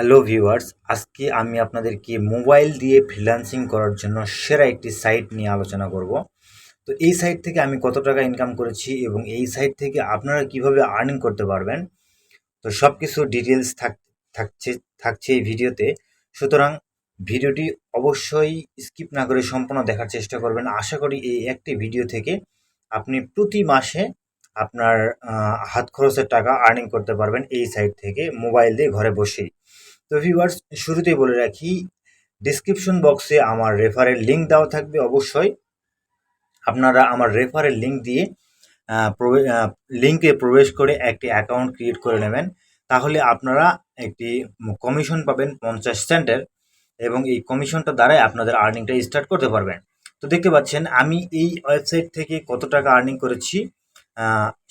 Hello viewers, আজকে আমি আপনাদেরকে মোবাইল দিয়ে ফ্রিল্যান্সিং করার জন্য সেরা একটি সাইট নিয়ে আলোচনা করব। তো এই সাইট থেকে আমি কত টাকা ইনকাম করেছি এবং এই সাইট থেকে আপনারা কীভাবে আর্নিং করতে পারবেন, তো সব কিছু ডিটেলস থাক, থাকছে থাকছে এই ভিডিওতে। সুতরাং ভিডিওটি অবশ্যই স্কিপ না করে সম্পূর্ণ দেখার চেষ্টা করবেন। আশা করি এই একটি ভিডিও থেকে আপনি প্রতি মাসে আপনার হাত খরচের টাকা আর্নিং করতে পারবেন এই সাইট থেকে মোবাইল দিয়ে ঘরে বসেই। তো ভিউয়ার্স শুরুতেই বলে রাখি ডিসক্রিপশন বক্সে আমার রেফারের লিঙ্ক দেওয়া থাকবে অবশ্যই। আপনারা আমার রেফারের লিঙ্ক দিয়ে লিঙ্কে প্রবেশ করে একটি অ্যাকাউন্ট ক্রিয়েট করে নেবেন। তাহলে আপনারা একটি কমিশন পাবেন পঞ্চাশ সেন্টের এবং এই কমিশনটা দ্বারাই আপনাদের আর্নিংটা স্টার্ট করতে পারবেন। তো দেখতে পাচ্ছেন, আমি এই ওয়েবসাইট থেকে কত টাকা আর্নিং করেছি?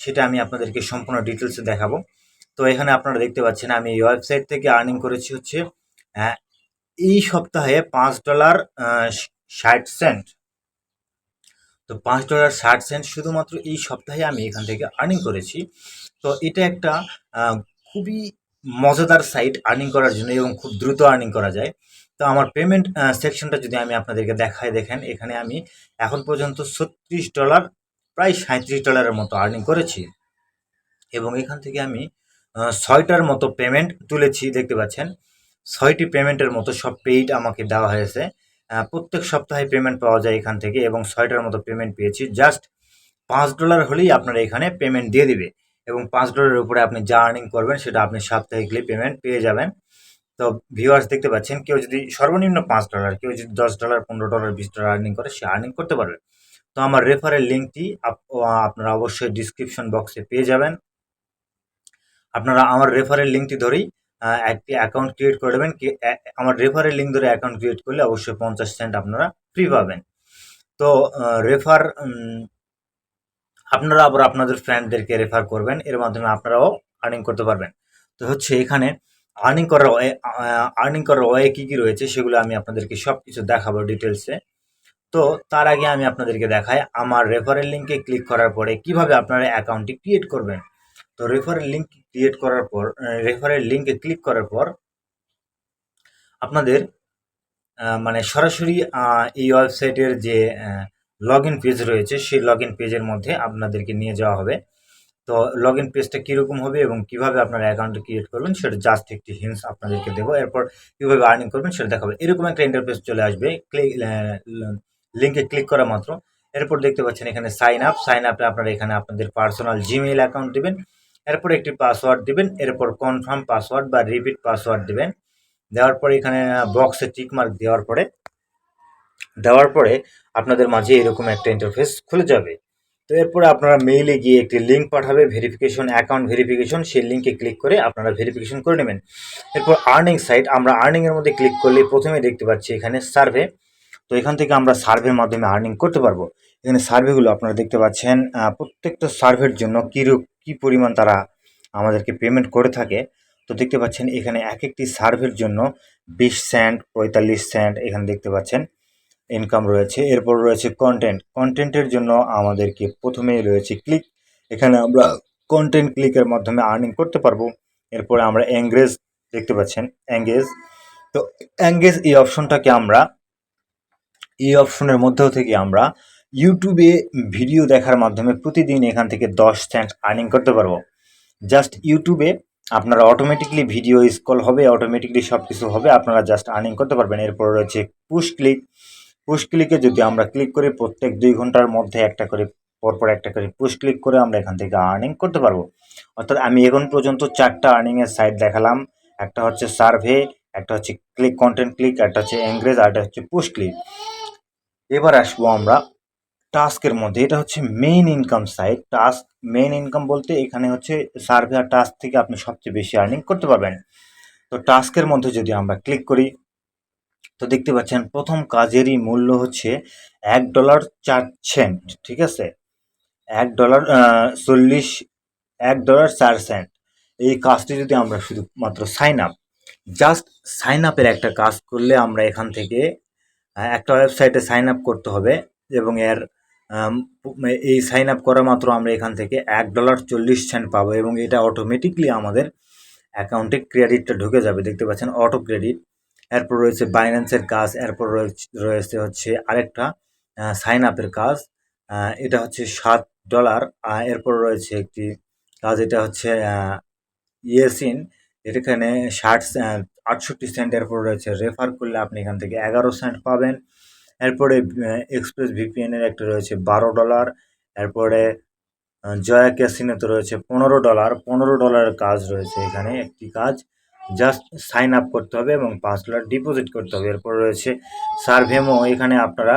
সেটা আমি আপনাদেরকে সম্পূর্ণ ডিটেলসে দেখাবো। তো এখানে আপনারা দেখতে পাচ্ছেন আমি এই ওয়েবসাইট থেকে আর্নিং করেছি হচ্ছে আহ, এই সপ্তাহে পাঁচ ডলার ষাট সেন্ট তো পাঁচ ডলার ষাট সেন্ট শুধুমাত্র এই সপ্তাহে আমি এখান থেকে আর্নিং করেছি। তো এটা একটা খুবই মজাদার সাইট আর্নিং করার জন্য এবং খুব দ্রুত আর্নিং করা যায়। তো আমার পেমেন্ট সেকশনটা যদি আমি আপনাদেরকে দেখাই দেখেন এখানে আমি এখন পর্যন্ত ছত্রিশ ডলার প্রায় সাঁত্রিশ ডলারের মতো আর্নিং করেছি। এবং এখান থেকে আমি ছয়টার মতো পেমেন্ট তুলেছি, দেখতে পাচ্ছেন। ছয়টি পেমেন্টের মতো সব পেইড আমাকে দেওয়া হয়েছে। প্রত্যেক সপ্তাহে পেমেন্ট পাওয়া যায় এখান থেকে এবং ছয়টার মতো পেমেন্ট পেয়েছি। জাস্ট পাঁচ ডলার হলেই আপনারা এখানে পেমেন্ট দিয়ে দিবে। এবং পাঁচ ডলারের উপরে আপনি যা আর্নিং করবেন, সেটা আপনি সাপ্তাহিকলি পেমেন্ট পেয়ে যাবেন। তো ভিউয়ার্স দেখতে পাচ্ছেন, কেউ যদি সর্বনিম্ন পাঁচ ডলার কেউ যদি দশ ডলার পনেরো ডলার বিশ ডলার আর্নিং করে, সে আর্নিং করতে পারবে। তো আমার রেফারের লিঙ্কটি আপনারা অবশ্যই ডিসক্রিপশন বক্সে পেয়ে যাবেন। আপনারা আমার রেফারের লিঙ্কটি ধরেই একটি অ্যাকাউন্ট ক্রিয়েট করে এ- আমার রেফারের লিঙ্ক ধরে অ্যাকাউন্ট ক্রিয়েট করলে অবশ্যই পঞ্চাশ সেন্ট আপনারা ফ্রি পাবেন। তো রেফার আপনারা আবার আপনাদের ফ্রেন্ডদেরকে রেফার করবেন। এর মাধ্যমে আপনারাও আর্নিং করতে পারবেন। তো হচ্ছে এখানে আর্নিং করার আর্নিং করার ওয়ে কী কী রয়েছে সেগুলো আমি আপনাদেরকে সব কিছু দেখাবো ডিটেলসে তো তার আগে আমি আপনাদেরকে দেখাই আমার রেফারেল লিঙ্কে ক্লিক করার পরে কীভাবে আপনারা অ্যাকাউন্টটি ক্রিয়েট করবেন। তো রেফারেল লিঙ্ক ক্রিয়েট করার পর রেফারেল লিঙ্কে ক্লিক করার পর আপনাদের মানে সরাসরি এই ওয়েবসাইটের যে লগ ইন পেজ রয়েছে সেই লগ ইন পেজের মধ্যে আপনাদেরকে নিয়ে যাওয়া হবে। তো লগ ইন পেজটা কীরকম হবে এবং কীভাবে আপনারা অ্যাকাউন্ট ক্রিয়েট করবেন সেটা জাস্ট একটি হিন্টস আপনাদেরকে দেবো। এরপর কীভাবে আর্নিং করবেন সেটা দেখাবো। এরকম একটা ইন্টারফেস চলে আসবে। লিঙ্কে ক্লিক করা মাত্র। এরপর দেখতে পাচ্ছেন এখানে সাইন আপ সাইন আপে আপনারা এখানে আপনাদের পার্সোনাল জিমেইল অ্যাকাউন্ট দিবেন। এরপর একটি পাসওয়ার্ড দিবেন। এরপর কনফার্ম পাসওয়ার্ড বা রিপিট পাসওয়ার্ড দিবেন। দেওয়ার পরে এখানে বক্সে টিক মার্ক দেওয়ার পরে দেওয়ার পরে আপনাদের মাঝে এরকম একটা ইন্টারফেস খুলে যাবে। তো এরপরে আপনারা মেইলে গিয়ে একটি লিঙ্ক পাঠাবে ভেরিফিকেশন অ্যাকাউন্ট ভেরিফিকেশন সেই লিঙ্কে ক্লিক করে আপনারা ভেরিফিকেশন করে নেবেন। এরপর আর্নিং সাইট আমরা আর্নিংয়ের মধ্যে ক্লিক করলে প্রথমে দেখতে পাচ্ছি এখানে সার্ভে তো এখান থেকে আমরা সার্ভের মাধ্যমে আর্নিং করতে পারব। এখানে সার্ভেগুলো আপনারা দেখতে পাচ্ছেন প্রত্যেকটা সার্ভের জন্য কী কী পরিমাণ তারা আমাদেরকে পেমেন্ট করে থাকে। তো দেখতে পাচ্ছেন, এখানে এক একটি সার্ভের জন্য বিশ সেন্ট পঁয়তাল্লিশ সেন্ট এখানে দেখতে পাচ্ছেন ইনকাম রয়েছে। এরপর রয়েছে কন্টেন্ট কন্টেন্টের জন্য আমাদেরকে প্রথমেই রয়েছে ক্লিক এখানে আমরা কন্টেন্ট ক্লিকের মাধ্যমে আর্নিং করতে পারব। এরপরে আমরা এঙ্গেজ দেখতে পাচ্ছেন এঙ্গেজ তো এঙ্গেজ এই অপশনটাকে আমরা এই অপশনের মধ্যেও থেকে আমরা ইউটিউবে ভিডিও দেখার মাধ্যমে প্রতিদিন এখান থেকে দশ সেন্ট আর্নিং করতে পারব। জাস্ট ইউটিউবে আপনারা অটোমেটিকলি ভিডিও স্কল হবে অটোমেটিকলি সব কিছু হবে, আপনারা জাস্ট আর্নিং করতে পারবেন। এরপর রয়েছে পুশ ক্লিক পুশ ক্লিকে যদি আমরা ক্লিক করি, প্রত্যেক দুই ঘণ্টার মধ্যে একটা করে, পরপর একটা করে পুশ ক্লিক করে আমরা এখান থেকে আর্নিং করতে পারব। অর্থাৎ আমি এখন পর্যন্ত চারটা আর্নিংয়ের সাইট দেখালাম। একটা হচ্ছে সার্ভে একটা হচ্ছে ক্লিক কন্টেন্ট ক্লিক একটা হচ্ছে এঙ্গ্রেজ আর একটা হচ্ছে পুশ ক্লিক এবার আসব আমরা টাস্কের মধ্যে। এটা হচ্ছে main income site task main income বলতে এখানে হচ্ছে সার্ভে আর টাস্ক থেকে আপনি সবচেয়ে বেশি আর্নিং করতে পারবেন। তো টাস্কের মধ্যে যদি আমরা ক্লিক করি, তো দেখতে পাচ্ছেন প্রথম কাজেরই মূল্য হচ্ছে এক ডলার চার সেন্ট ঠিক আছে? এক ডলার চল্লিশ, এক ডলার চার সেন্ট এই কাজটি যদি আমরা শুধুমাত্র সাইন আপ জাস্ট সাইন আপের একটা কাজ করলে আমরা এখান থেকে একটা ওয়েবসাইটে সাইন আপ করতে হবে এবং এর এই সাইন আপ করা মাত্র আমরা এখান থেকে এক ডলার চল্লিশ সেন্ট পাবো এবং এটা অটোমেটিকলি আমাদের অ্যাকাউন্টে ক্রেডিটটা ঢুকে যাবে। দেখতে পাচ্ছেন অটো ক্রেডিট এরপর রয়েছে বাইন্যান্সের কাজ, এরপর রয়েছে হচ্ছে আরেকটা সাইন আপের কাজ। এটা হচ্ছে সাত ডলার এরপর রয়েছে একটি কাজ, এটা হচ্ছে ইয়েসিন এখানে ষাট আটষট্টি সেন্ট এরপর রয়েছে রেফার করলে আপনি এখান থেকে এগারো সেন্ট পাবেন। এরপরে এক্সপ্রেস ভিপিএনের একটা রয়েছে বারো ডলার এরপরে জয়া ক্যাসিনোতে রয়েছে পনেরো ডলার পনেরো ডলারের কাজ রয়েছে এখানে একটি কাজ। জাস্ট সাইন আপ করতে হবে এবং পাঁচ ডলার ডিপোজিট করতে হবে। এরপর রয়েছে সার্ভেমো এখানে আপনারা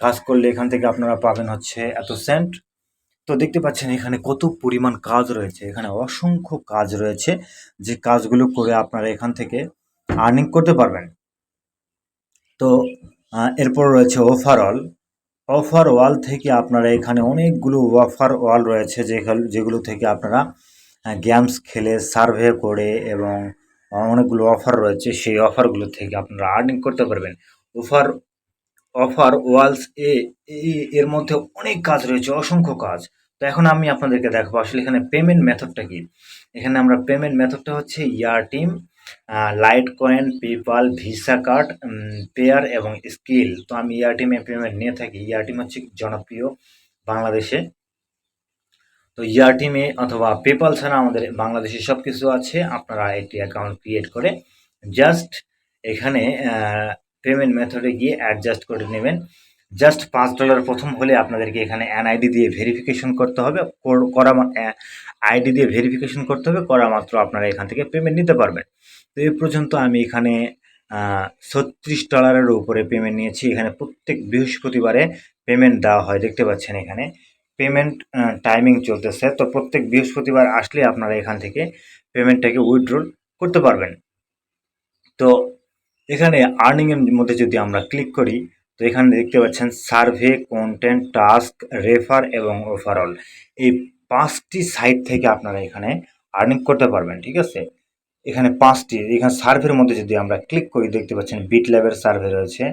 কাজ করলে এখান থেকে আপনারা পাবেন হচ্ছে এত সেন্ট তো দেখতে পাচ্ছেন এখানে কত পরিমাণ কাজ রয়েছে। এখানে অসংখ্য কাজ রয়েছে। যে কাজগুলো করে আপনারা এখান থেকে আর্নিং করতে পারবেন। তো এরপর রয়েছে ওভারঅল অফার ওয়াল থেকে আপনারা এখানে অনেকগুলো অফার ওয়াল রয়েছে যেগুলো থেকে আপনারা গেমস খেলে সার্ভে করে এবং অনেকগুলো অফার রয়েছে, সেই অফারগুলো থেকে আপনারা আর্নিং করতে পারবেন। অফার অফার ওয়ালস এ এর মধ্যে অনেক কাজ রয়েছে, অসংখ্য কাজ। তো এখন আমি আপনাদেরকে দেখাবো আসলে এখানে পেমেন্ট মেথডটা কি। এখানে আমরা পেমেন্ট মেথডটা হচ্ছে ইয়ার team Litecoin PayPal Visa card Payeer এবং স্কিল তো আমি ইয়ার টিমে পেমেন্ট নিয়ে থাকি। ইয়ার টিম হচ্ছে জনপ্রিয় বাংলাদেশে। তো ইয়ার টিমে অথবা পেপাল ছাড়া আমাদের বাংলাদেশে সব কিছু আছে। আপনারা একটি অ্যাকাউন্ট ক্রিয়েট করে জাস্ট এখানে পেমেন্ট মেথডে গিয়ে অ্যাডজাস্ট করে নেবেন। জাস্ট পাঁচ ডলার প্রথম হলে আপনাদেরকে এখানে এনআইডি দিয়ে ভেরিফিকেশন করতে হবে। কর- আইডি দিয়ে ভেরিফিকেশন করতে হবে। করা মাত্র আপনারা এখান থেকে পেমেন্ট নিতে পারবেন। তো এই পর্যন্ত আমি এখানে ছত্রিশ ডলারের উপরে পেমেন্ট নিয়েছি। এখানে প্রত্যেক বৃহস্পতিবারে পেমেন্ট দেওয়া হয়। দেখতে পাচ্ছেন এখানে পেমেন্ট টাইমিং চলতেছে। তো প্রত্যেক বৃহস্পতিবার আসলে আপনারা এখান থেকে পেমেন্টটাকে উইথড্রল করতে পারবেন। তো এখানে আর্নিংয়ের মধ্যে যদি আমরা ক্লিক করি তো এখানে দেখতে পাচ্ছেন সার্ভে কন্টেন্ট টাস্ক রেফার এবং ওভারঅল এই পাঁচটি সাইট থেকে আপনারা এখানে আর্নিং করতে পারবেন, ঠিক আছে? এখানে পাঁচটি, এখানে সার্ভের মধ্যে যদি আমরা ক্লিক করি, দেখতে পাচ্ছেন বিট ল্যাবের সার্ভে রয়েছে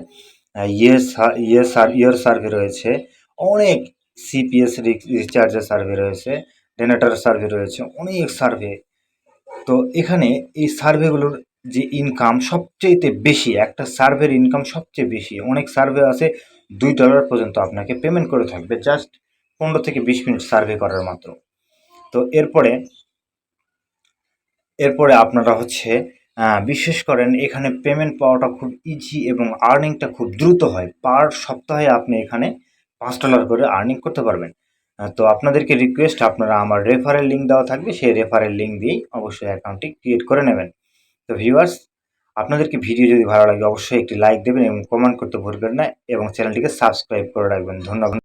ইয়েস ইয়ে ইয়ার সার্ভে রয়েছে, অনেক সিপিএস রিচার্জের সার্ভে রয়েছে ডেনেটার সার্ভে রয়েছে, অনেক সার্ভে। তো এখানে এই সার্ভেগুলোর যে ইনকাম সবচেয়েতে বেশি, একটা সার্ভের ইনকাম সবচেয়ে বেশি, অনেক সার্ভে আছে, দুই ডলার পর্যন্ত আপনাকে পেমেন্ট করে থাকবে জাস্ট পনেরো থেকে বিশ মিনিট সার্ভে করার মাত্র। তো এরপরে এরপরে আপনারা হচ্ছে বিশ্বাস করেন এখানে পেমেন্ট পাওয়াটা খুব ইজি এবং আর্নিংটা খুব দ্রুত হয়। পার সপ্তাহে আপনি এখানে পাঁচ ডলার করে আর্নিং করতে পারবেন। তো আপনাদেরকে রিকোয়েস্ট আপনারা আমার রেফারেল লিঙ্ক দেওয়া থাকবে, সেই রেফারেল লিঙ্ক দিয়েই অবশ্যই অ্যাকাউন্টটি ক্রিয়েট করে নেবেন। তো ভিউয়ার্স আপনাদেরকে ভিডিও যদি ভালো লাগে, অবশ্যই একটি লাইক দেবেন এবং কমেন্ট করতে ভুলবেন না এবং চ্যানেলটিকে সাবস্ক্রাইব করে রাখবেন। ধন্যবাদ।